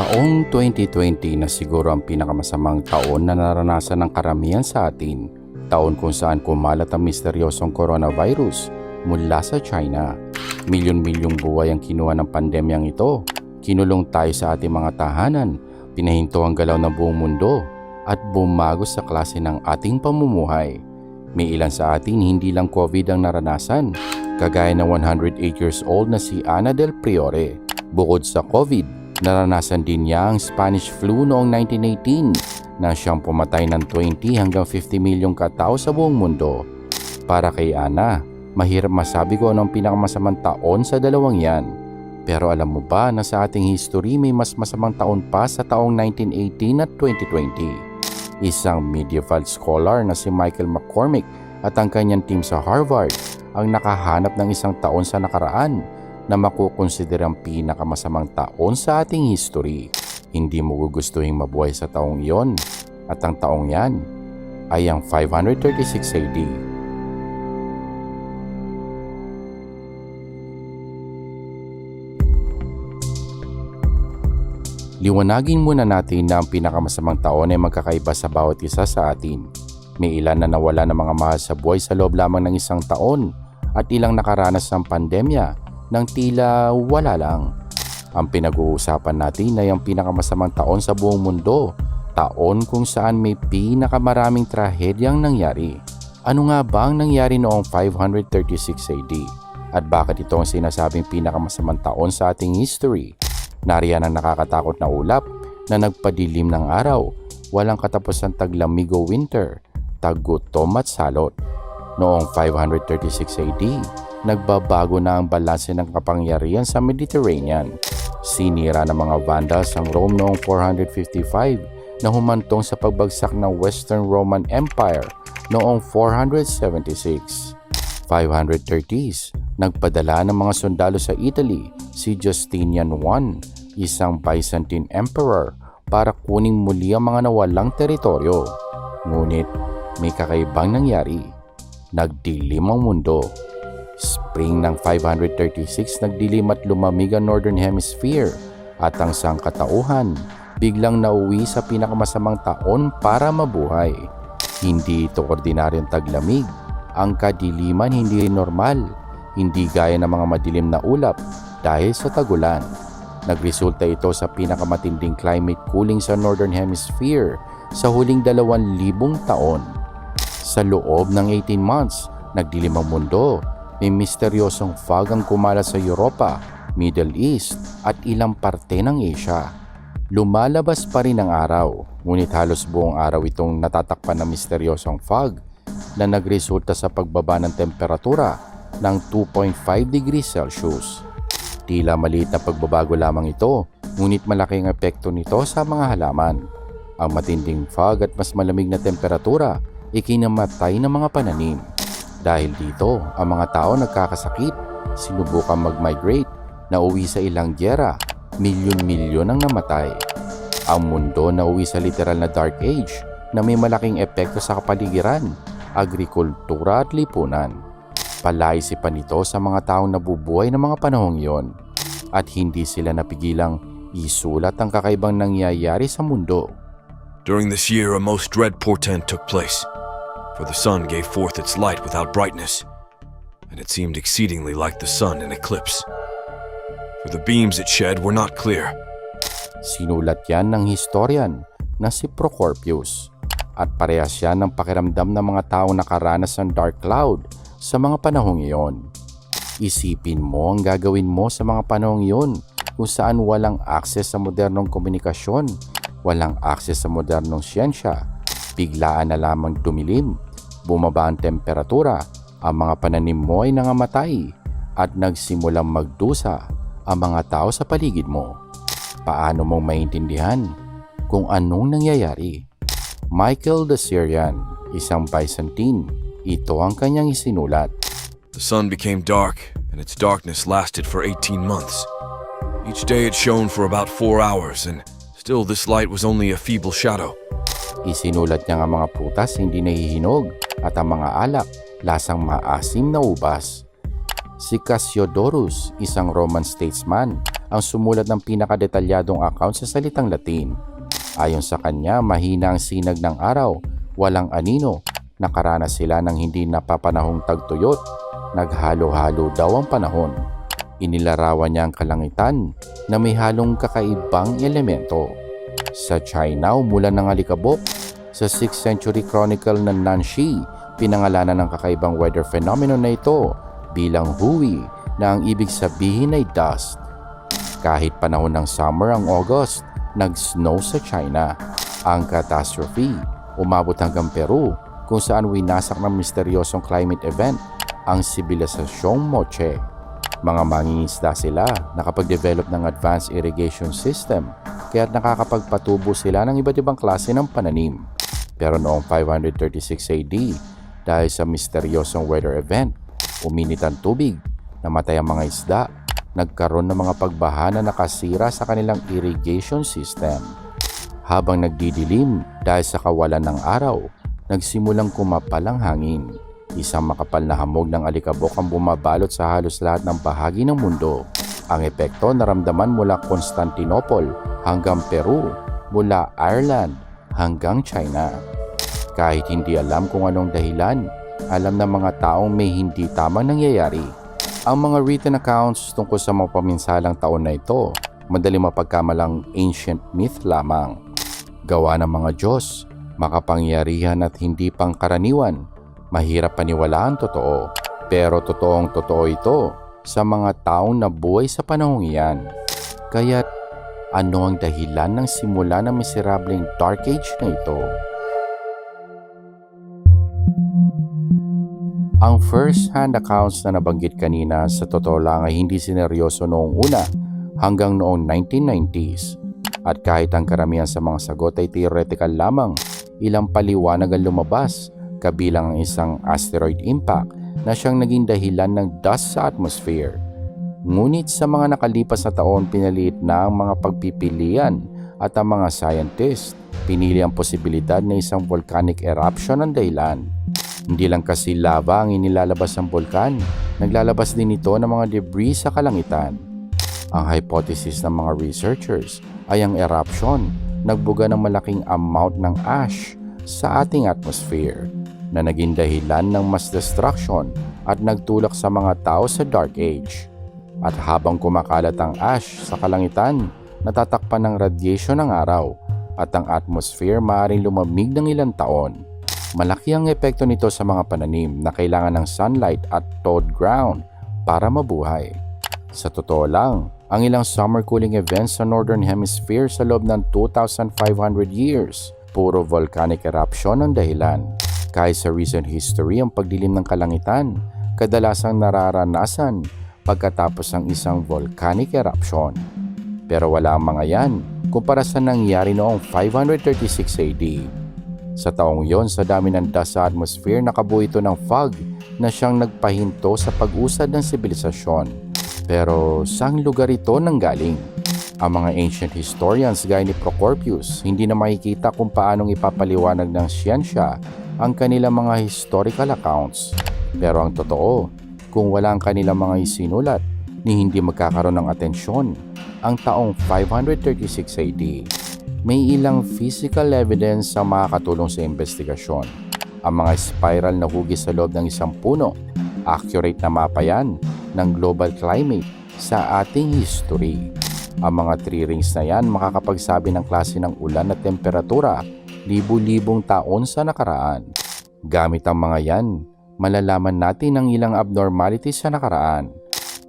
Taong 2020 na siguro ang pinakamasamang taon na naranasan ng karamihan sa atin. Taon kung saan kumalat ang misteryosong coronavirus mula sa China. Milyon-milyong buhay ang kinuha ng pandemyang ito. Kinulong tayo sa ating mga tahanan, pinahinto ang galaw ng buong mundo, at bumago sa klase ng ating pamumuhay. May ilan sa atin hindi lang COVID ang naranasan, kagaya ng 108 years old na si Ana Del Priore. Bukod sa COVID, naranasan din niya ang Spanish flu noong 1918 na siyang pumatay ng 20 hanggang 50 milyong katao sa buong mundo. Para kay Ana, mahirap masabi ko anong pinakamasamang taon sa dalawang yan. Pero alam mo ba na sa ating history may mas masamang taon pa sa taong 1918 at 2020? Isang medieval scholar na si Michael McCormick at ang kanyang team sa Harvard ang nakahanap ng isang taon sa nakaraan na makukonsiderang pinakamasamang taon sa ating history. Hindi mo gugustuhin mabuhay sa taong iyon at ang taong yan ay ang 536 AD. Liwanagin muna natin na ang pinakamasamang taon ay magkakaiba sa bawat isa sa atin. May ilan na nawala ng mga mahal sa buhay sa loob lamang ng isang taon at ilang nakaranas ng pandemya nang tila wala lang. Ang pinag-uusapan natin ay ang pinakamasamang taon sa buong mundo, taon kung saan may pinakamaraming trahedyang nangyari. Ano nga ba ang nangyari noong 536 AD? At bakit ito ang sinasabing pinakamasamang taon sa ating history? Nariyan ang nakakatakot na ulap na nagpadilim ng araw, walang katapusang taglamig o winter, tagutom at salot. Noong 536 AD, nagbabago na ang balanse ng kapangyarihan sa Mediterranean. Sinira ng mga Vandals ang Rome noong 455 na humantong sa pagbagsak ng Western Roman Empire noong 476. 530s, nagpadala ng mga sundalo sa Italy si Justinian I, isang Byzantine emperor, para kuning muli ang mga nawalang teritoryo. Ngunit may kakaibang nangyari. Nagdilim ang mundo. Spring ng 536 nagdilim at lumamig ang Northern Hemisphere at ang sangkatauhan biglang nauwi sa pinakamasamang taon para mabuhay. Hindi ito ordinaryong taglamig. Ang kadiliman hindi normal. Hindi gaya ng mga madilim na ulap dahil sa tagulan. Nagresulta ito sa pinakamatinding climate cooling sa Northern Hemisphere sa huling dalawang libong taon. Sa loob ng 18 months, nagdilim ang mundo. May misteryosong fog ang kumala sa Europa, Middle East at ilang parte ng Asia. Lumalabas pa rin ang araw, ngunit halos buong araw itong natatakpan ng misteryosong fog na nagresulta sa pagbaba ng temperatura ng 2.5 degrees Celsius. Tila maliit na pagbabago lamang ito, ngunit malaki ang epekto nito sa mga halaman. Ang matinding fog at mas malamig na temperatura ikinamatay ng mga pananim. Dahil dito, ang mga tao nagkakasakit, sinubukang mag-migrate, nauwi sa ilang gyera, milyon-milyon ang namatay. Ang mundo nauwi sa literal na Dark Age na may malaking epekto sa kapaligiran, agrikultura at lipunan. Palaisipan ito sa mga taong nabubuhay ng mga panahong iyon at hindi sila napigilang isulat ang kakaibang nangyayari sa mundo. During this year, a most dread portent took place, for the sun gave forth its light without brightness, and it seemed exceedingly like the sun in eclipse. For the beams it shed were not clear, Sinulat yan ng historian na si Procorpius at parehas yan ng pakiramdam ng mga taong nakaranas ng dark cloud sa mga panahong iyon. Isipin mo ang gagawin mo sa mga panahong iyon kung saan walang akses sa modernong komunikasyon, walang akses sa modernong siyensya, biglaan na lamang dumilim, bumaba ang temperatura, ang mga pananim mo ay nangamatay at nagsimulang magdusa ang mga tao sa paligid mo paano mong maintindihan kung anong nangyayari. Michael the Syrian, isang Byzantine, ito ang kanyang isinulat. the sun became dark, and its darkness lasted for 18 months. Each day it shone for about four hours, and still this light was only a feeble shadow. Isinulat niya ang mga prutas hindi nahihinog at ang mga alak lasang maasim na ubas. Si Cassiodorus, isang Roman statesman, ang sumulat ng pinakadetalyadong account sa salitang Latin. Ayon sa kanya, mahina ang sinag ng araw, walang anino, nakaranas sila ng hindi napapanahong tagtuyot, naghalo-halo daw ang panahon. Inilarawan niya ang kalangitan na may halong kakaibang elemento. Sa China, umulan ng alikabok. Sa 6th century chronicle ng Nanshi, pinangalanan ng kakaibang weather phenomenon na ito bilang Hui na ang ibig sabihin ay dust. Kahit panahon ng summer ang August, nag-snow sa China. Ang catastrophe, umabot hanggang Peru kung saan winasak ng misteryosong climate event ang sibilisasyong Moche. Mga mangingisda sila, nakapag-develop ng advanced irrigation system, kaya nakakapagpatubo sila ng iba't ibang klase ng pananim. Pero noong 536 AD, dahil sa misteryosong weather event, uminit ang tubig, namatay ang mga isda, nagkaroon ng mga pagbaha na nakasira sa kanilang irrigation system. Habang nagdidilim dahil sa kawalan ng araw, nagsimulang kumapal ang hangin. Isang makapal na hamog ng alikabok ang bumabalot sa halos lahat ng bahagi ng mundo. Ang epekto naramdaman mula Constantinople hanggang Peru, mula Ireland hanggang China. Kahit hindi alam kung anong dahilan, alam ng mga taong may hindi tamang nangyayari. Ang mga written accounts tungkol sa mga paminsalang taon na ito, madali mapagkamalang ancient myth lamang. Gawa ng mga Diyos, makapangyarihan at hindi pangkaraniwan. Mahirap paniwalaan totoo, pero totoong totoo ito sa mga taong nabuhay sa panahong iyan. Kaya't ano ang dahilan ng simula ng miserableng Dark Age na ito? Ang first-hand accounts na nabanggit kanina sa totoo lang ay hindi sineryoso noong una hanggang noong 1990s. At kahit ang karamihan sa mga sagot ay theoretical lamang, ilang paliwanag ang lumabas kabilang ang isang asteroid impact na siyang naging dahilan ng dust sa atmosphere. Ngunit sa mga nakalipas na taon pinaliit na ang mga pagpipilian at ang mga scientist pinili ang posibilidad na isang volcanic eruption ang dahilan. Hindi lang kasi lava ang inilalabas ng bulkan, naglalabas din ito ng mga debris sa kalangitan. Ang hypothesis ng mga researchers ay ang eruption nagbuga ng malaking amount ng ash sa ating atmosphere na naging dahilan ng mass destruction at nagtulak sa mga tao sa Dark Age. At habang kumakalat ang ash sa kalangitan, natatakpan ng radiation ng araw at ang atmosphere maaaring lumamig ng ilang taon. Malaki ang epekto nito sa mga pananim na kailangan ng sunlight at thawed ground para mabuhay. Sa totoo lang, ang ilang summer cooling events sa Northern Hemisphere sa loob ng 2,500 years, puro volcanic eruption ang dahilan. Kahit sa recent history ang pagdilim ng kalangitan, kadalasang nararanasan pagkatapos ng isang volcanic eruption. Pero wala ang mga yan kumpara sa nangyari noong 536 AD. Sa taong yon, sa dami ng dust sa atmosphere, nakabuo ito ng fog na siyang nagpahinto sa pag-usad ng sibilisasyon. Pero saang lugar ito nanggaling? Ang mga ancient historians gaya ni Procorpius hindi na makikita kung paanong ipapaliwanag ng siyensya ang kanilang mga historical accounts. Pero ang totoo, kung wala ang kanilang mga isinulat, ni hindi magkakaroon ng atensyon ang taong 536 AD may ilang physical evidence sa makakatulong sa investigasyon. Ang mga spiral na hugis sa loob ng isang puno, accurate na mapa yan ng global climate sa ating history. Ang mga tree rings na yan makakapagsabi ng klase ng ulan at temperatura libu-libong taon sa nakaraan. Gamit ang mga yan, malalaman natin ang ilang abnormalities sa nakaraan.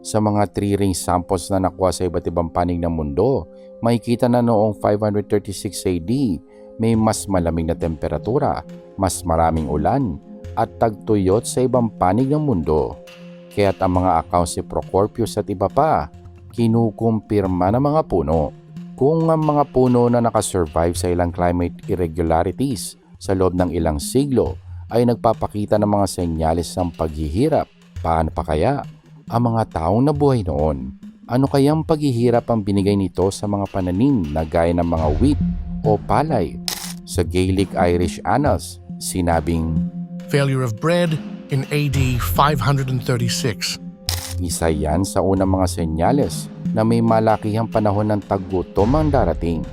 Sa mga tree ring samples na nakuha sa iba't ibang panig ng mundo, makikita na noong 536 AD may mas malamig na temperatura, mas maraming ulan, at tagtuyot sa ibang panig ng mundo. Kaya't ang mga accounts ni Procorpius at iba pa, kinukumpirma ng mga puno. Kung ang mga puno na nakasurvive sa ilang climate irregularities sa loob ng ilang siglo ay nagpapakita ng mga senyales ng paghihirap, paano pa kaya ang mga taong nabuhay noon? Ano kayang paghihirap ang binigay nito sa mga pananim na gaya ng mga wheat o palay? Sa Gaelic Irish Annals, sinabing, failure of bread in AD 536. Isa yan sa unang mga senyales na may malakihang panahon ng taggutom ang darating.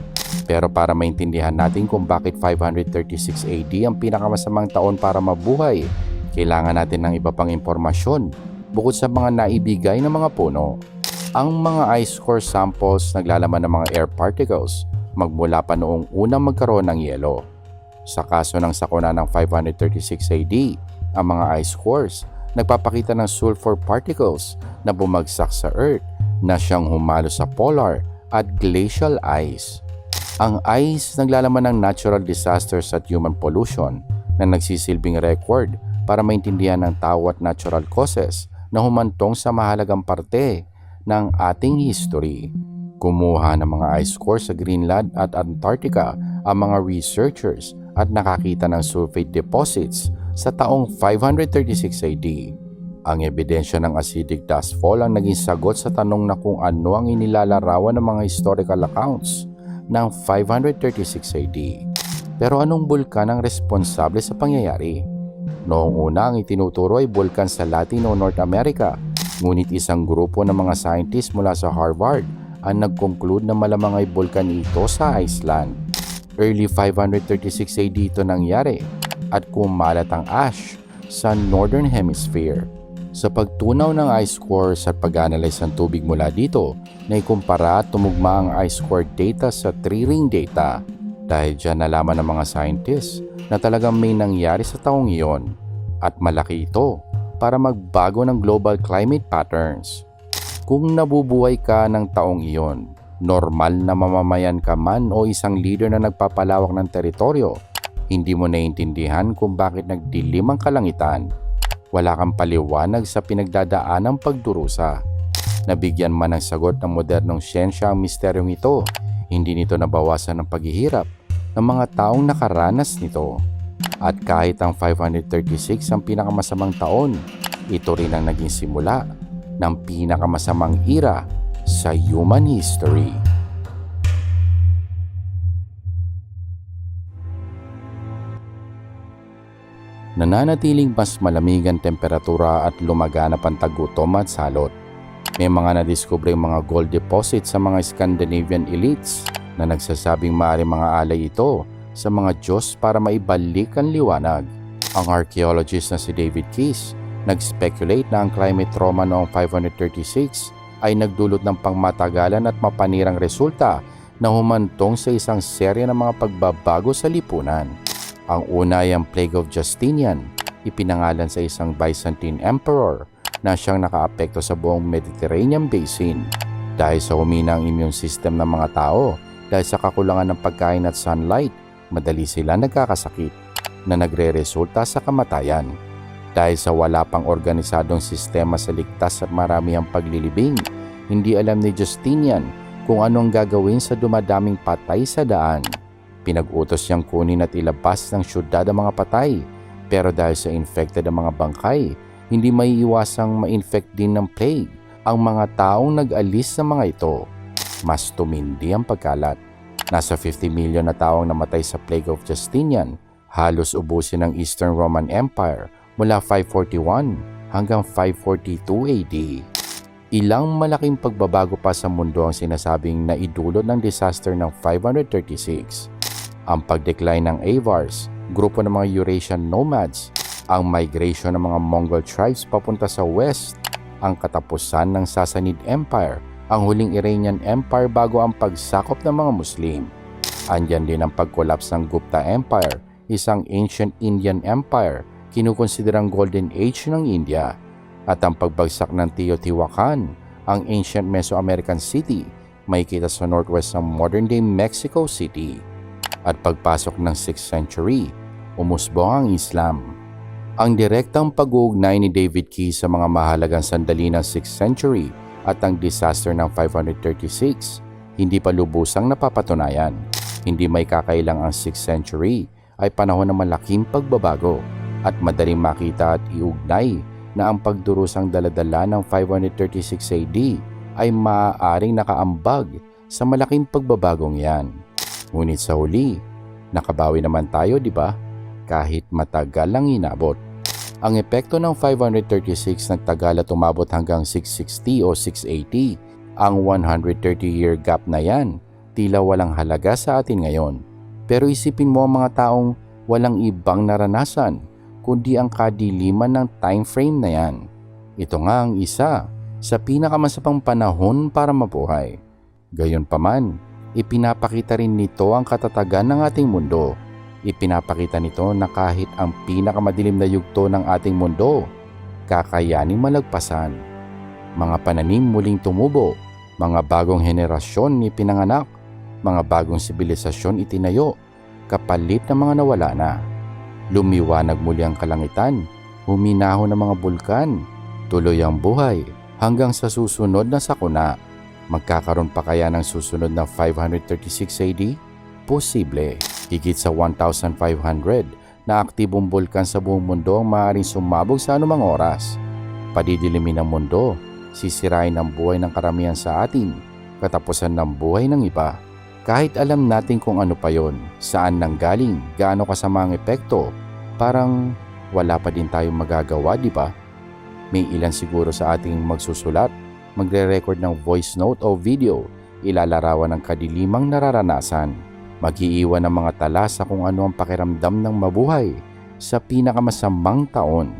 Pero para maintindihan natin kung bakit 536 AD ang pinakamasamang taon para mabuhay, kailangan natin ng iba pang impormasyon bukod sa mga naibigay ng mga puno. Ang mga ice core samples naglalaman ng mga air particles magmula pa noong unang magkaroon ng yelo. Sa kaso ng sakuna ng 536 AD, ang mga ice cores nagpapakita ng sulfur particles na bumagsak sa Earth na siyang humalo sa polar at glacial ice. Ang ice naglalaman ng natural disasters at human pollution na nagsisilbing record para maintindihan ng tao at natural causes na humantong sa mahalagang parte ng ating history. Kumuha ng mga ice core sa Greenland at Antarctica ang mga researchers at nakakita ng sulfate deposits sa taong 536 AD. Ang ebidensya ng acidic dustfall ang naging sagot sa tanong na kung ano ang inilalarawan ng mga historical accounts ng 536 AD. Pero anong bulkan ang responsable sa pangyayari? Noong una ang itinuturo ay bulkan sa Latin o North America, ngunit isang grupo ng mga scientists mula sa Harvard ang nag-conclude na malamang ay bulkan ito sa Iceland. Early 536 AD ito nangyari at kumalat ang ash sa Northern Hemisphere. Sa pagtunaw ng ice cores at pag-analyze ng tubig mula dito, naikumpara at tumugma ang ice core data sa three-ring data. Dahil dyan nalaman ng mga scientists na talagang may nangyari sa taong iyon at malaki ito para magbago ng global climate patterns. Kung nabubuhay ka ng taong iyon, normal na mamamayan ka man o isang leader na nagpapalawak ng teritoryo, hindi mo naiintindihan kung bakit nagdilim ang kalangitan. Wala kang paliwanag sa pinagdadaanang pagdurusa. Nabigyan man ng sagot ng modernong siyensya ang misteryong ito, hindi nito nabawasan ang paghihirap ng mga taong nakaranas nito. At kahit ang 536 ang pinakamasamang taon, ito rin ang naging simula ng pinakamasamang era sa human history. Nananatiling mas malamig ang temperatura at lumaganap ang tagutom at salot. May mga nadiskubre mga gold deposits sa mga Scandinavian elites na nagsasabing maaari mga alay ito sa mga Diyos para maibalik ang liwanag. Ang archaeologist na si David Keyes nag-speculate na ang climate trauma noong 536 ay nagdulot ng pangmatagalan at mapanirang resulta na humantong sa isang serya ng mga pagbabago sa lipunan. Ang una ay ang Plague of Justinian, ipinangalan sa isang Byzantine emperor na siyang nakaapekto sa buong Mediterranean Basin dahil sa huminang immune system ng mga tao dahil sa kakulangan ng pagkain at sunlight, madali sila nagkakasakit na nagre-resulta sa kamatayan. Dahil sa wala pang organisadong sistema sa ligtas at marami ang paglilibing, hindi alam ni Justinian kung anong gagawin sa dumadaming patay sa daan. Pinag-utos niyang kunin at ilabas ng syudad ang mga patay, pero dahil sa infected ang mga bangkay, hindi may iwasang ma-infect din ng plague ang mga taong nag-alis sa mga ito. Mas tumindi ang pagkalat. Nasa 50 million na taong namatay sa Plague of Justinian, halos ubusin ng Eastern Roman Empire mula 541 hanggang 542 AD. Ilang malaking pagbabago pa sa mundo ang sinasabing na idulot ng disaster ng 536. Ang pag-decline ng Avars, grupo ng mga Eurasian nomads, ang migration ng mga Mongol tribes papunta sa west, ang katapusan ng Sassanid Empire, ang huling Iranian Empire bago ang pagsakop ng mga Muslim. Andyan din ang pag-collapse ng Gupta Empire, isang ancient Indian empire kinukonsiderang golden age ng India at ang pagbagsak ng Teotihuacan, ang ancient Mesoamerican city, may kita sa northwest ng modern-day Mexico City. At pagpasok ng 6th century, umusbong ang Islam. Ang direktang pag-uugnay ni David Key sa mga mahalagang sandali ng 6th century at ang disaster ng 536, hindi pa lubusang napapatunayan. Hindi may kakailang ang 6th century ay panahon ng malaking pagbabago at madaling makita at iugnay na ang pagdurusang daladala ng 536 AD ay maaaring nakaambag sa malaking pagbabagong yan. Ngunit sa huli, nakabawi naman tayo di ba? Kahit matagal ang inabot. Ang epekto ng 536 nagtagal at umabot hanggang 660 o 680. Ang 130-year gap na yan, tila walang halaga sa atin ngayon. Pero isipin mo ang mga taong walang ibang naranasan, kundi ang kadiliman ng time frame na yan. Ito nga ang isa sa pinakamasapang panahon para mabuhay. Gayunpaman, ipinapakita rin nito ang katatagan ng ating mundo. Ipinapakita nito na kahit ang pinakamadilim na yugto ng ating mundo, kakayaning malagpasan. Mga pananim muling tumubo, mga bagong henerasyon ni pinanganak, mga bagong sibilisasyon itinayo, kapalit ng mga nawala na. Lumiwanag muli ang kalangitan, huminaho ng mga bulkan, tuloy ang buhay hanggang sa susunod na sakuna. Magkakaroon pa kaya ng susunod na 536 AD? Posible. Higit sa 1,500 na aktibong bulkan sa buong mundo ang maaaring sumabog sa anumang oras. Padidilimin ang mundo, sisirain ang buhay ng karamihan sa atin, katapusan ng buhay ng iba. Kahit alam natin kung ano pa yon, saan nanggaling, gaano kasama ang epekto, parang wala pa din tayong magagawa, di ba? May ilan siguro sa ating magsusulat, magre-record ng voice note o video, ilalarawan ng kadilimang nararanasan. Mag-iiwan ng mga tala sa kung ano ang pakiramdam ng mabuhay sa pinakamasamang taon.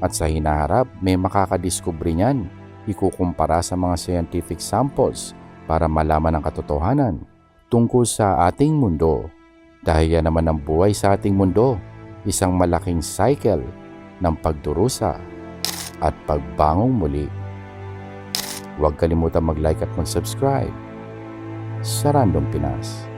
At sa hinaharap, may makakadiskubre niyan, ikukumpara sa mga scientific samples para malaman ang katotohanan tungkol sa ating mundo. Dahil yan naman ang buhay sa ating mundo, isang malaking cycle ng pagdurusa at pagbangong muli. Huwag kalimutan mag-like at mag-subscribe sa Random Pinas.